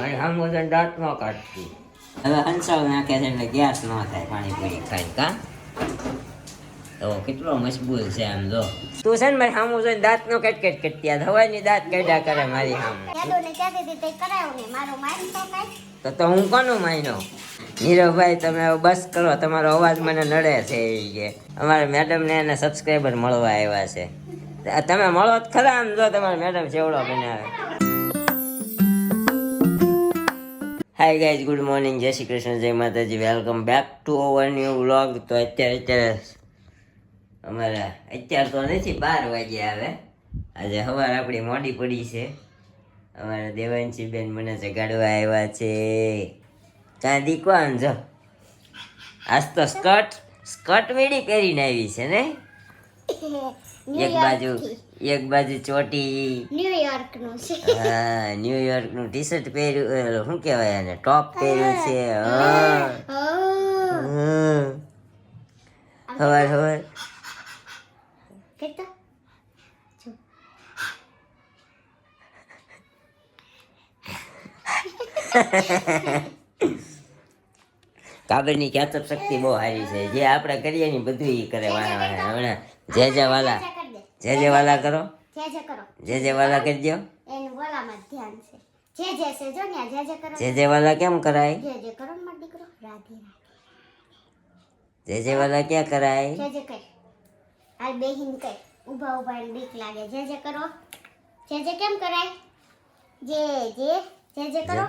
મારી સામું દાંત ન કાઢતી. હવે હંસાવ નાખે છે એટલે ગેસ ન થાય પાણીપુરી ખાઈ કા? તો કેટલો મજબૂત છે આમ જો. તું છે ને મારી સામુ જોઈને દાંત નો કેટ કેટ કરતી આ હવાની દાંત કાઢ્યા કરે મારી સામુ તો તો હું કોનું માયનો? નીરવભાઈ તમે બસ કરો તમારો અવાજ મને નડે છે એ કે. અમારે મેડમને એને સબસ્ક્રાઈબર મળવા આવ્યા છે. તમે મળો જ ખરા આમ જો તમારા મેડમ ચેવડો બનાવે હાય ગાઈઝ ગુડ મોર્નિંગ જય શ્રી કૃષ્ણ જય માતાજી welcome back to our new vlog તો અત્યારે અત્યારે અમારે અત્યારે તો નથી બાર વાગે આવે. આજે સવાર આપણી મોડી પડી છે. અમારા દેવાંશી બેન મને જગાડવા આવ્યા છે. ચાંદી કોણ જો? આજ તો સ્કર્ટ સ્કર્ટ વેડી પહેરીને આવી છે ને? એક બાજુ એક બાજુ ચોટી. ન્યુયોર્કનું છે. હા ન્યુયોર્કનું ટી શર્ટ પહેર્યું શું કહેવાય એને? ટોપ પહેર્યું છે. હવાર હવાર. કાગળની ક્યાચપ શક્તિ બહુ સારી છે. જે આપણે કરીએ ને બધું એ કરે વાના વાળા હમણાં. જે જે વાલા. જે જે વાલા કરો જે જે કરો જે જે વાલા કરજો એનું બોલામાં જ ધ્યાન છે જે જે છે જો ને જે જે કરો જે જે વાલા કેમ કરાય જે જે કરો ને દીકરો રાધે રાધે જે જે વાલા ક્યાં કરાય જે જે કર હાલ બેહીન કર ઊભા ઊભા બીક લાગે જે જે કરો જે જે કેમ કરાય જે જે જે જે કરો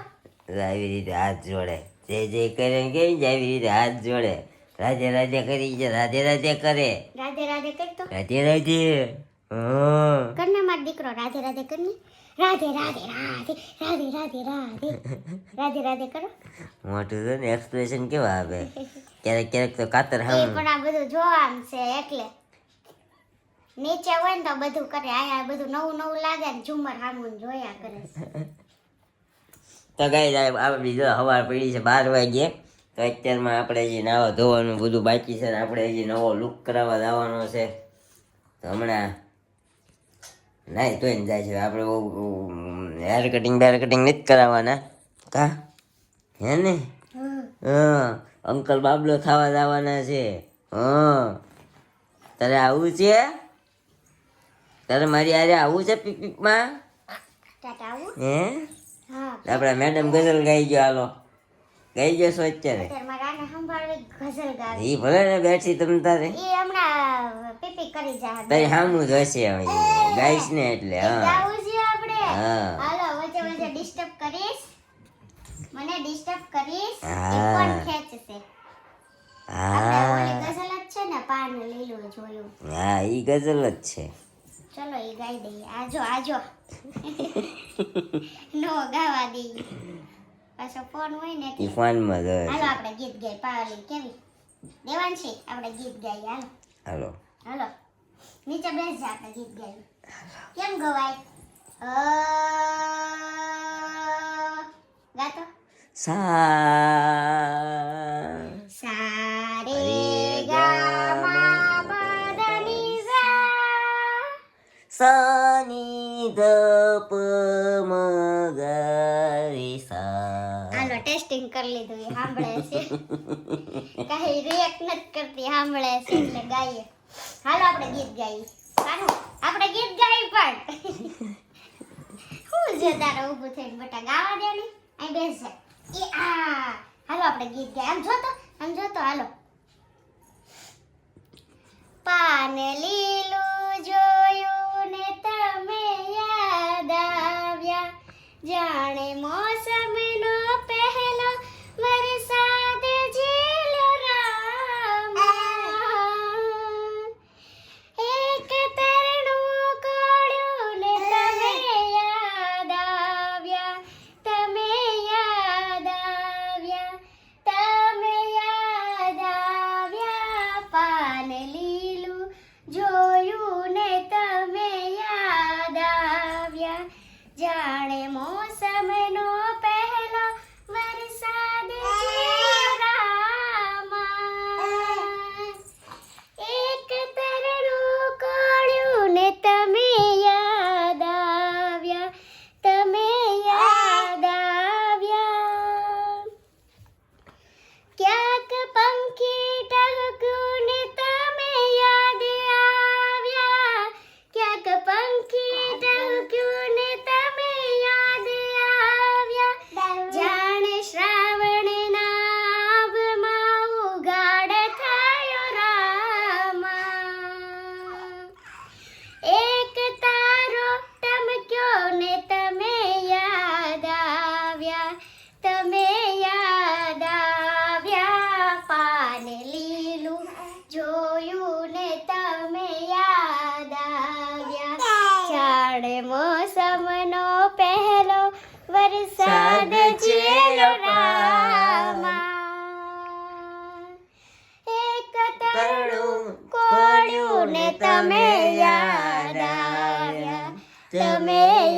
આવી રીતે હાથ જોડે જે જે કરે કે આવી રીતે હાથ જોડે રાધે રાધે કરી છે રાધે રાધે કરે. રાધે રાધે કરી તો. રાધે રાધે. હમ. કરને માર દીકરો રાધે રાધે કરી રાધે રાધે રાધે રાધે રાધે રાધે. રાધે રાધે કરો. મોટું છે ને એક્સપ્રેશન કેવા આવે? ક્યારેક ક્યારેક તો કાતર હા પણ આ બધું જોવાનું છે એટલે. નીચે હોય ને તો બધું કરે. આયા બધું નવું નવું લાગે ને ઝુમર હામું જોયા કરે. તો ગાઈ આપણી બીજો હવાર પડી છે બાર વાગ્યે. તો અત્યારમાં આપણે હજી નાવા ધોવાનું બધું બાકી છે ને આપણે હજી નવો લુક કરાવવા જવાનો છે. તો હમણાં નાઈ ધોઈને જાય છે. આપણે બહુ હેર કટિંગ બેર કટિંગ નથી કરાવવાના. કા? હે ને? હા. અંકલ બાબલો ખાવા જવાના છે. હા. તારે આવું છે? તારે મારી આરે આવું છે પિકનિકમાં હે? આપણા મેડમ ગઝલ ગાઈ ગયો હાલો. ગાઈ જશો અત્યારે? ઈ ભલે ને બેઠી તમ તારે? એ તારી સામું જ હશે હવે ગાઈશ ને એટલે હા. ગાવું છે આપણે. હા. હાલો વચ્ચે વચ્ચે ડિસ્ટર્બ કરીશ. મને ડિસ્ટર્બ કરીશ. એ હા. પણ ખેંચશે હા. ગઝલ જ છે ને પાન લીલું જોયું. હા ઈ ગઝલ જ છે. ચલો એ ગાઈ દઈએ. આજો આજો. નો ગાવા દઈએ. પાછો ફોન હોય ને ઈ એટલે ફોનમાં જ હોય હાલો આપણે ગીત ગાઈ પાવલી કેવી? દેવાન છે? આપણે ગીત ગાઈએ. હાલો. હાલો. હાલો. નીચે બેસ જા આપણે ગીત ગાઈએ. કેમ ગવાય? અ ગાતો? સા સારે રે ગા ગા મા પા ની સા. સાની ધપ મગરી હાલો ટેસ્ટિંગ કરી લીધું એ સાંભળે છે. કઈ રિએક્ટ નથી કરતી, સાંભળે છે એટલે ગાઈએ. હાલો આપણે ગીત ગાઈએ. આપણે ગીત ગાઈ પણ. શું છે તારે ઊભું થઈને બટા ગાવા દે ને? અહીં બેસ. જા એ આ. હાલો આપણે ગીત ગાઈએ. આમ જો તો આમ જો તો હાલો. પાન લીલું જોયું ને તમે યાદ આવ્યા. જાણે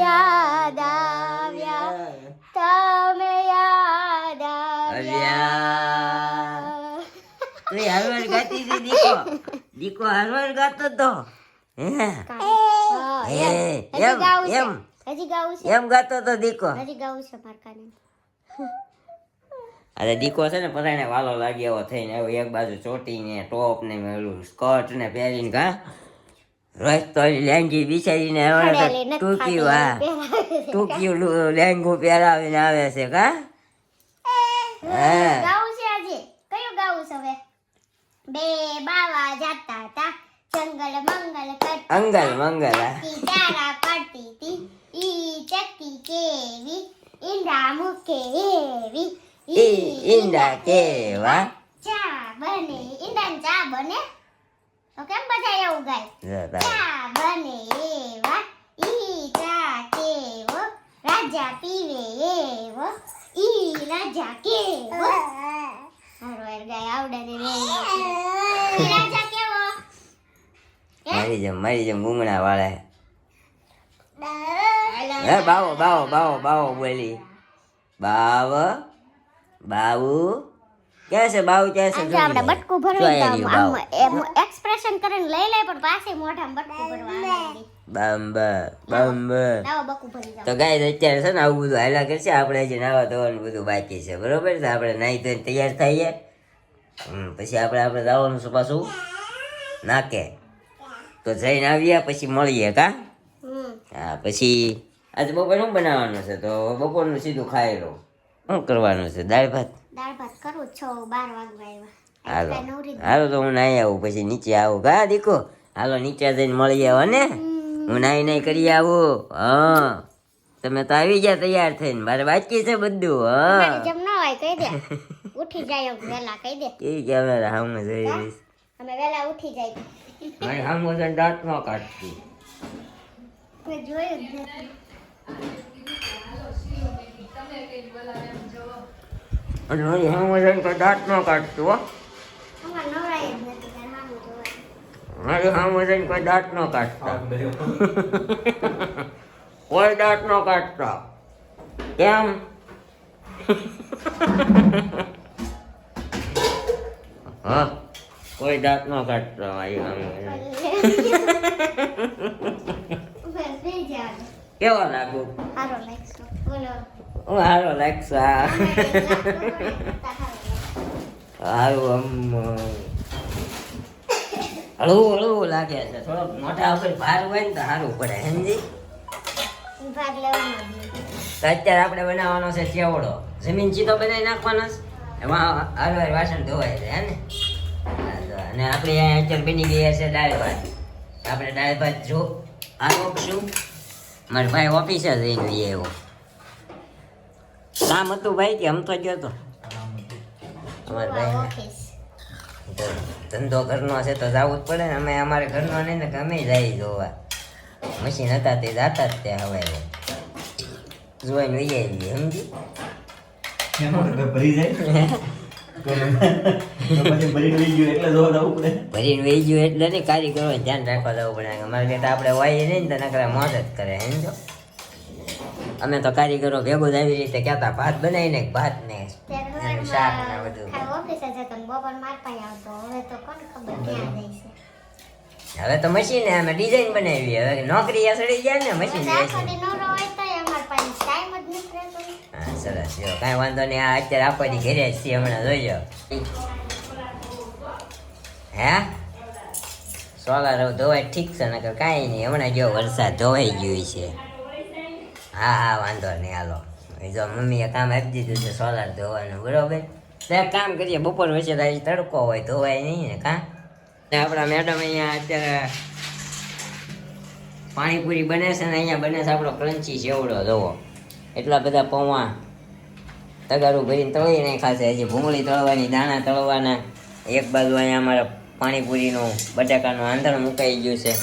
યાદ આવ્યા તમે યાદ આવ્યા તું હારવાર ગાતી હતી દીકો દીકો હારવાર ગાતો તો હે એમ. ગાતો તો દીકો. હજી ગાવું છે મારા અરે દીકો છે ને પરાણે વાલો લાગી એવો થઈને. એક બાજુ ચોટી ને ટોપ ને ઓલું સ્કર્ટ ને પહેરીને કા રોજ તો લેંગી બિચારીને ખડેલી તો ટૂંકી વા. ટૂંકી લેંગુ પહેરાવીને આવે છે કા? ગાવું છે આજે. કયું ગાવું છે હવે? બે બાવા જાતા હતા. જંગલ મંગલ કરતી અંગલ મંગલ તારા પડતી તી ઈ ચક્કી કેવી ઈંડા મૂકે એવી. ઈ ઈંડા કેવા? ચા બને ઈંડા ચા બને. તો કેમ બધા એવું ગાય? બને એવા ઈ ચા કેવો રાજા પીવે એવો ઈ રાજા કેવો. હારો યાર ગાય આવડે ને રે રાજા કેવો? મારી જેમ મારી જેમ ગુંગણા વાળા. હે બાવો બાવો બાવો બાવો બોલી. બાવ બાવું ક્યાં છે બાવું ક્યાં છે આજે આપણે બટકું ભરવું તો આમ એમ એક્સપ્રેશન કરીને લઈ લે પણ પાસે મોઢામાં બટકું ભરવાનું ભરી જાઓ. તો ગાય અત્યારે છે ને આવું બધું હાલા કરશે. આપણે હજી નાવા ધોવાનું બધું બાકી છે બરોબર છે? આપણે નાહી ધોઈને તૈયાર થઈએ. હમ, પછી આપણે આપણે જવાનું છે પાછું. નાકે. તો જઈને આવીએ પછી મળીએ કા? હા પછી આજે બપોર શું બનાવવાનું છે? તો બપોરનું સીધું ખાઈ લો શું કરવાનું છે? દાળ ભાત? દાળ ભાત કરું છો બાર વાગવા હાલો. હાલો તો હું નાહી આવું પછી નીચે આવું. કા દીકો? હાલો નીચે જઈને મળી આવો ને. હું નાહી નાઈ કરી આવું. હા. તમે તો આવી ગયા તૈયાર થઈને. મારે બાકી છે બધું હા. જેમ ન હોય કહી દે. ઉઠી જાય વેલા કહી દે. કેવી કેમેરા હામે જઈ રહીશ અમે વેલા ઉઠી જાય. મારી હામો છે ને દાંત ન કાઢતી. જોયું અને મારી હામો છે ને કોઈ દાંત ન કાઢતું હો. સામું મારી હામો છે ને કોઈ દાંત ન કાઢતા. કોઈ દાંત ન કાઢતા. કેમ? હા કોઈ દાંત ન કાઢતા મારી જવાનું. કેવો લાગુ? સારો લાગશે. બોલો. હું હારો લાગશો. આ. હારું, આમ હળવું હળવું લાગે છે. થોડોક મોટા ઉપર ભાર હોય ને તો સારું પડે, સમજી? અત્યારે આપણે બનાવવાનો છે ચેવડો. જમીન ચીતો બનાવી નાખવાનો છે. એમાં હળવાર વાસણ ધોવાય છે ને? અને આપણે અત્યારે બની ગયા છે દાળ ભાત. આપણે દાળ ભાત જો આરોપશું મારા ભાઈ ઓફિસે જઈને આવ્યો. કામ હતું ભાઈ કે આમ તો ગયો તો. અમારે ભાઈ ધંધો ઘરનો છે તો જવું જ પડે ને. અમે અમારે ઘરનો નહીં ને અમે જઈ જોવા. મશીન હતા તે જાતા જ ત્યાં હવે. જોઈને લઈ આવી સમજી? જાય. તો ભરીને વહી ગયું એટલે નહીં કારીગરો ધ્યાન રાખવા જવું પડે. અમારે આપણે હોય નહીં ને તો નકરા મદદ જ કરે સમજો? અમે તો કારીગરો ભેગું જ આવી રીતે કહેતા ભાત બનાવીને ભાત ને શાક ને બધું. હવે તો મશીન અમે ડિઝાઇન બનાવી હવે નોકરી સડી ગયા ને મશીન. હા સરસ. જો કાંઈ વાંધો નહીં આ અત્યારે આખો દી ઘેરે જ છીએ હમણાં જોઈજો. હે? સોલાર ધોવાય ઠીક છે નકર કાંઈ નહીં. હમણાં જો વરસાદ ધોવાઈ ગયો છે. હા હા વાંધો નહીં હાલો. જો મમ્મીએ કામ આપી દીધું છે સોલાર ધોવાનું બરોબર? તે કામ કરીએ બપોર વચ્ચે તો તડકો હોય ધોવાય નહીં ને કાં? ને આપણા મેડમ અહીંયા અત્યારે પાણીપુરી બને છે ને અહીંયા બને છે આપણો ક્રંચી જેવડો જોવો એટલા બધા પૌવા તગારું ભરીને તળી નાખ્યા છે. હજી ભૂંગળી તળવાની દાણા તળવાના. એક બાજુ અહીંયા અમારે પાણીપુરીનું બટાકાનું આંધણ મુકાઈ ગયું છે.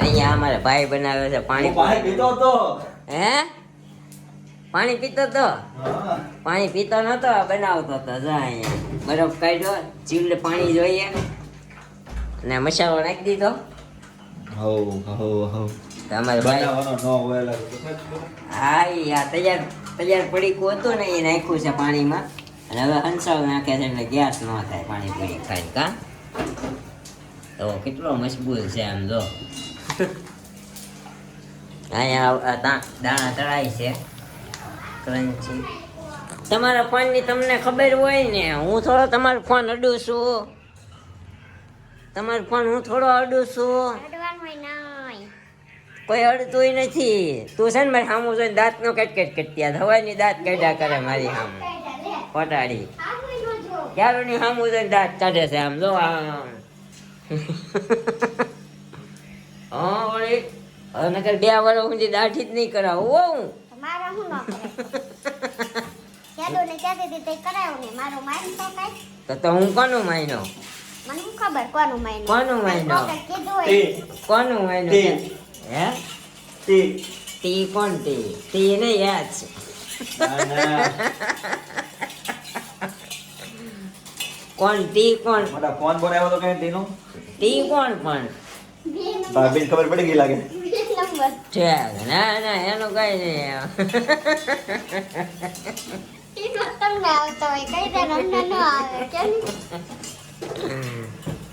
અહીંયા અમારે ભાઈ બનાવે છે પાણીપુરી. હે? પાણી પીતો તો? પાણી પીતો નતો બનાવતો તો. જા અહીંયા બરફ કાઢ્યો ચીલ્ડ પાણી જોઈએ. અને મસાલો નાખી દીધો. હવ હવ હવ. તો બનાવવાનો ન હોય હા ઈ આ તૈયાર તૈયાર પડીકું હતું ને એ નાખ્યું છે પાણીમાં. અને હવે હંસાવ નાખે છે એટલે ગેસ ન થાય પાણી પૂરી ખાઈ કા? તો કેટલો મજબૂત છે આમ જો. અહીંયા દાણા તળાય છે. તમારા ફોનની તમને ખબર હોય ને હું થોડો તમારો ફોન અડું છું. તમારો ફોન હું થોડો અડું છું. કોઈ અડતું નથી. તું છે ને મારી સામું જોઈને દાંત નો કટ કટ કરતી હવાની દાંત કાઢ્યા કરે મારી સામે પટાડી ક્યારો ની સામું જોઈને દાંત કાઢે છે આમ જો આમ. હા વળી. હવે નકર બે વર્ષ સુધી દાઢી જ નહીં કરાવું હો હું. મારા હું ન કરે? ને કહેતી હતી તે કરાયું ને મારો માઇન તો કઈ? તો તો હું કોનું માયનો? મને શું ખબર કોનું માઇન કોનું માયનો? કીધું હોય. તે. કોનું માયનો? હે? તે. તી કોણ તી? તી ને યાદ છે. કોણ તી કોણ? મારા ફોન બોલ તો કઈ તેનો? તી કોણ પણ બે ખબર પડી ગઈ લાગે. નંબર. ના ના એનું કઈ નહીં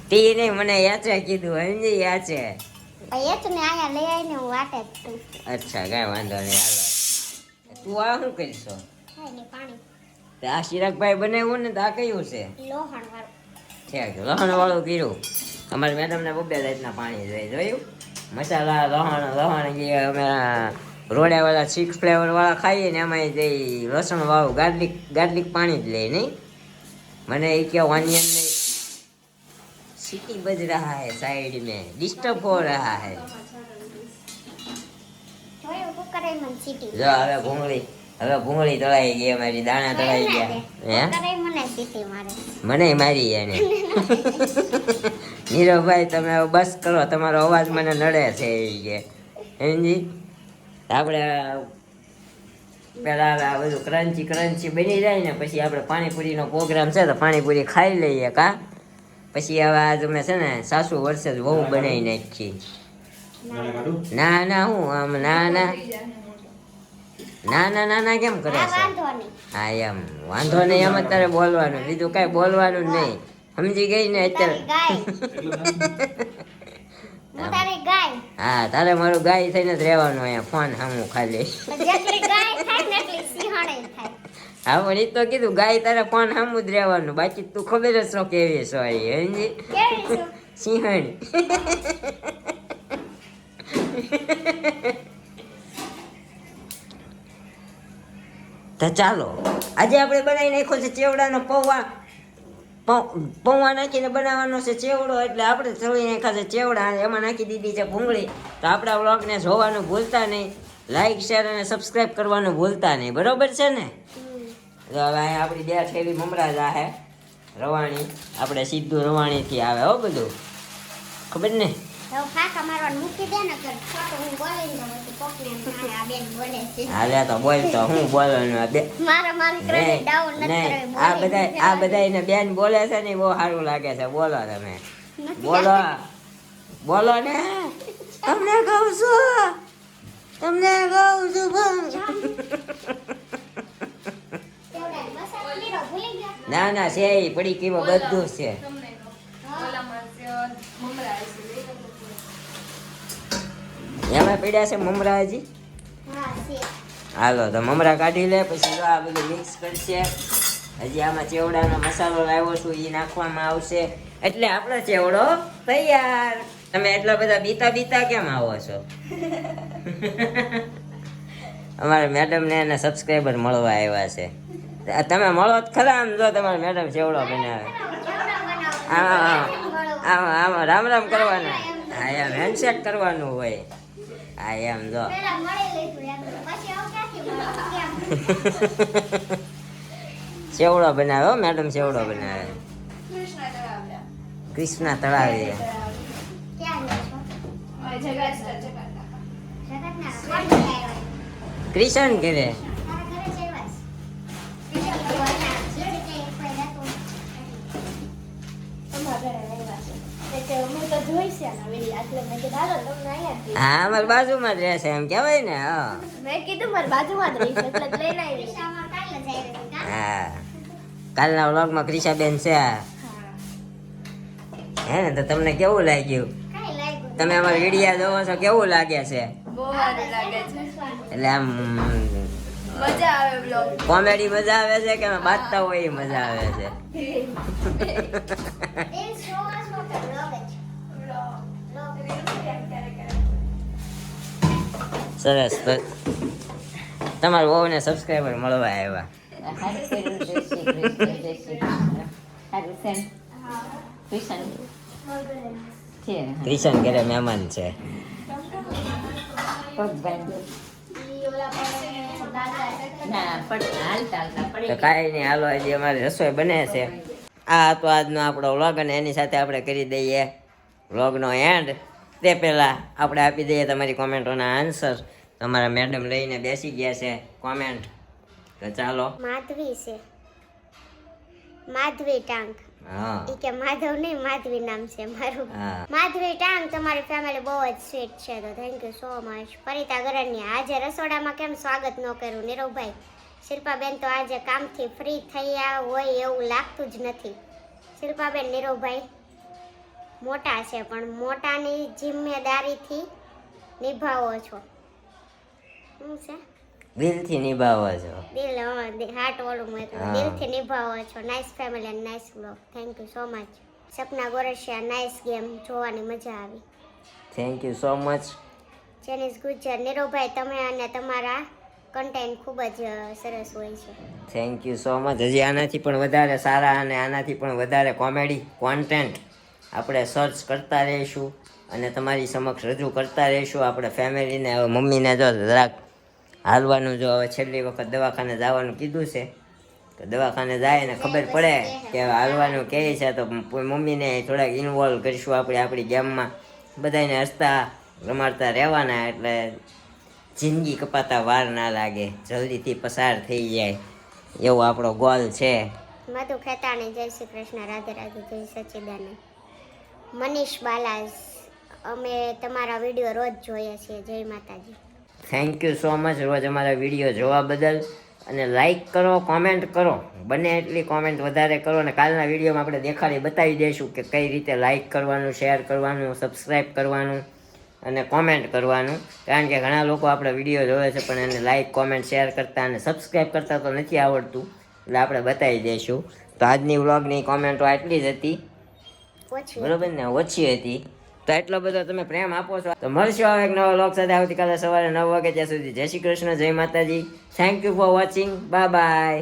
તી નહીં મને યાચે કીધું સમજી યાચે. ભાઈ એ જ ને અહીંયા લઈ આવીને હું વાટે અચ્છા કાંઈ વાંધો નહીં હાલો. તું આ શું કરીશો? પાણી. આ શિરાકભાઈ બનાવ્યું ને તો આ કયું છે? લોહણ વાળું ઠેક લહણ વાળું કર્યું. અમારી મેડમને બબ્બે રાતના પાણી જોઈએ જોયું? મસાલા લોહણ લોહણ જે અમે રોડાવાળા સિક્સ ફ્લેવર વાળા ખાઈએ ને એમાં જે લસણવાળું ગાર્લિક ગાર્લિક પાણી જ લે નહીં. મને એ કે ઓનિયન નહીં. સીટી બજ રહા હે સાઈડ મેં ડિસ્ટર્બ હો રહા હે. જો હવે ભૂંગળી હવે ભૂંગળી તળાઈ ગઈ મારી દાણા તળાઈ ગયા. મને મારી એને. નીરવભાઈ તમે હવે બસ કરો તમારો અવાજ મને નડે છે એ કે. આપણે પેલા આ બધું ક્રંચી ક્રંચી બની જાય ને પછી આપણે પાણીપુરીનો પ્રોગ્રામ છે તો પાણીપુરી ખાઈ લઈએ કા? પછી હવે આ તમે છે ને સાસુ વર્ષે જ વહુ બનાવી નાખી. ના ના હું આમ ના ના ના ના ના ના કેમ કરે છે હા એમ. વાંધો નહીં એમ અત્યારે બોલવાનું. બીજું કાંઈ બોલવાનું જ નહીં. સમજી ગઈ ને અત્યારે? હું તારી ગાય. હા તારે મારું ગાય થઈને જ રહેવાનું અહીંયા ફોન સામું ખાલી. હા પણ એ તો કીધું ગાય તારે ફોન સામું જ રહેવાનું. બાકી તું ખબર જ છો કેવી છો અહીં સમજી સિંહણ. તો ચાલો આજે આપણે બનાવી નાખ્યો છે ચેવડાનો પૌવા પૌવા નાખીને બનાવવાનો છે ચેવડો એટલે આપણે તળી નાખ્યા છે ચેવડા અને એમાં નાખી દીધી છે ભૂંગળી. તો આપણા વ્લોગને જોવાનું ભૂલતા નહીં. લાઈક શેર અને સબસ્ક્રાઈબ કરવાનું ભૂલતા નહીં. બરોબર છે ને? તો હવે અહીંયા આપણી બે થેલી મમરા જ આહે રવાણી. આપણે સીધું રવાણીથી આવે હો બધું. ખબર ને? મૂકી દે ને હાલે તો બોલ તો હું બોલો આ બે મારા મારી ક્રેડિટ ડાઉન નથી કરવી, આ બધા આ બધા એને બેન બોલે છે ને બહુ સારું લાગે છે. બોલો તમે. બોલો. બોલો ને. તમને કહું છું. તમને કહું છું? ના ના છે પડી કેવો બધું છે. એમાં પડ્યા છે મમરા હજી હાલો તો મમરા કાઢી લે પછી જો આ બધું મિક્સ કરશે. હજી આમાં ચેવડાનો મસાલો લાવ્યો છું એ નાખવામાં આવશે. એટલે આપણો ચેવડો તૈયાર. તમે એટલા બધા બીતા બીતા કેમ આવો છો? અમારા મેડમને એને સબસ્ક્રાઈબર મળવા આવ્યા છે. તમે મળો જ ખરા આમ જો તમારા મેડમ ચેવડો બનાવે આમાં આમાં રામ રામ કરવાના. હા યાર હેન્ડશેક કરવાનું હોય. આ એમ જો. ચેવડો બનાવ્યો મેડમ ચેવડો બનાવે? કૃષ્ણ તળાવે કૃષ્ણ કરે હા અમારી બાજુમાં જ રહેશે એમ કહેવાય ને હા. મેં કીધું મારી બાજુમાં જ રહેશે એટલે લઈને આવી હા. કાલના વ્લોગમાં ક્રિશાબેન છે. હે. ને તો તમને કેવું લાગ્યું? તમે અમારા વિડીયા જોવો છો કેવું લાગે છે? બહુ સારું લાગે છે. એટલે આમ મજા આવે કોમેડી મજા આવે છે કે બાજતા હોય એ મજા આવે છે? સરસ તમારા વહુને સબસ્ક્રાઈબર મળવા આવ્યા હારું કર્યું, જય શ્રી કૃષ્ણ, જય શ્રી કૃષ્ણ. હારું છે ને? ટ્યુશન છે હા. ક્રિશન ઘરે મહેમાન છે કાંઈ નહીં હાલો હજી અમારી રસોઈ બને છે આ હતો આજનો આપણો વ્લોગ અને એની સાથે આપણે કરી દઈએ વ્લોગનો એન્ડ તે પહેલાં આપણે આપી દઈએ તમારી કોમેન્ટોના આન્સર તમારા મેડમ લઈને બેસી ગયા છે. કોમેન્ટ તો ચાલો. માધવી છે. માધવી ટાંક. હા. ઈ કે માધવ નહીં માધવી નામ છે મારું. માધવી ટાંગ તમારી ફેમિલી બહુ જ સ્વીટ છે. તો thank you so much Parita ગરણની આજે રસોડામાં કેમ સ્વાગત ન કર્યું? નીરવભાઈ શિલ્પાબેન તો આજે કામથી ફ્રી થયા હોય એવું લાગતું જ નથી. શિલ્પાબેન નીરવભાઈ મોટા છે પણ મોટાની જિમ્મેદારીથી નિભાવો છો. શું છે? દિલથી નિભાવો છો. દિલ હાર્ટ વાળું મેં. દિલથી નિભાવો છો. Nice family and nice blog thank you so much Sapna Gorasiya nice game જોવાની મજા આવી. Thank you so much Janis Gujar Nirubhai તમે અને તમારા કન્ટેન્ટ ખૂબ જ સરસ હોય છે. થેન્ક યુ સો મચ હજી આનાથી પણ વધારે સારા અને આનાથી પણ વધારે કોમેડી કોન્ટેન્ટ આપણે સર્ચ કરતા રહીશું અને તમારી સમક્ષ રજૂ કરતા રહીશું. આપણે ફેમિલીને હવે મમ્મીને જો જરાક હાલવાનું જો હવે છેલ્લી વખત દવાખાને જવાનું કીધું છે. તો દવાખાને જાય ને ખબર પડે કે હાલવાનું કહે છે તો મમ્મીને થોડાક ઇન્વોલ્વ કરીશું આપણે આપણી ગેમમાં. બધાને હસતા રમાડતા રહેવાના એટલે જિંદગી કપાતા વાર ના લાગે. જલ્દીથી પસાર થઈ જાય. એવો આપણો ગોલ છે. મધુ ખેતાણી, જય શ્રી કૃષ્ણ, રાધે રાધે, જય સચ્ચિદાનંદ મનીષ બાલાસ, અમે તમારા વીડિયો રોજ જોઈએ છીએ. જય માતાજી. થેન્ક યુ સો મચ રોજ અમારા વીડિયો જોવા બદલ. અને લાઈક કરો કોમેન્ટ કરો. બને એટલી કોમેન્ટ વધારે કરો અને કાલના વિડીયોમાં આપણે દેખાડી બતાવી દઈશું કે કઈ રીતે લાઈક કરવાનું શેર કરવાનું સબસ્ક્રાઈબ કરવાનું અને કોમેન્ટ કરવાનું. કારણ કે ઘણા લોકો આપણા વીડિયો જોવે છે પણ એને લાઈક કોમેન્ટ શેર કરતા અને સબસ્ક્રાઈબ કરતા તો નથી આવડતું. એટલે આપણે બતાવી દઈશું. તો આજની વ્લોગની કોમેન્ટો આટલી જ હતી. બરાબર બરોબર ને? ઓછી હતી. તો એટલો બધો તમે પ્રેમ આપો છો. તો મળશો હવે એક નવો લોક સાથે આવતીકાલે સવારે નવ વાગે ત્યાં સુધી. જય શ્રી કૃષ્ણ, જય માતાજી. Thank you for watching bye bye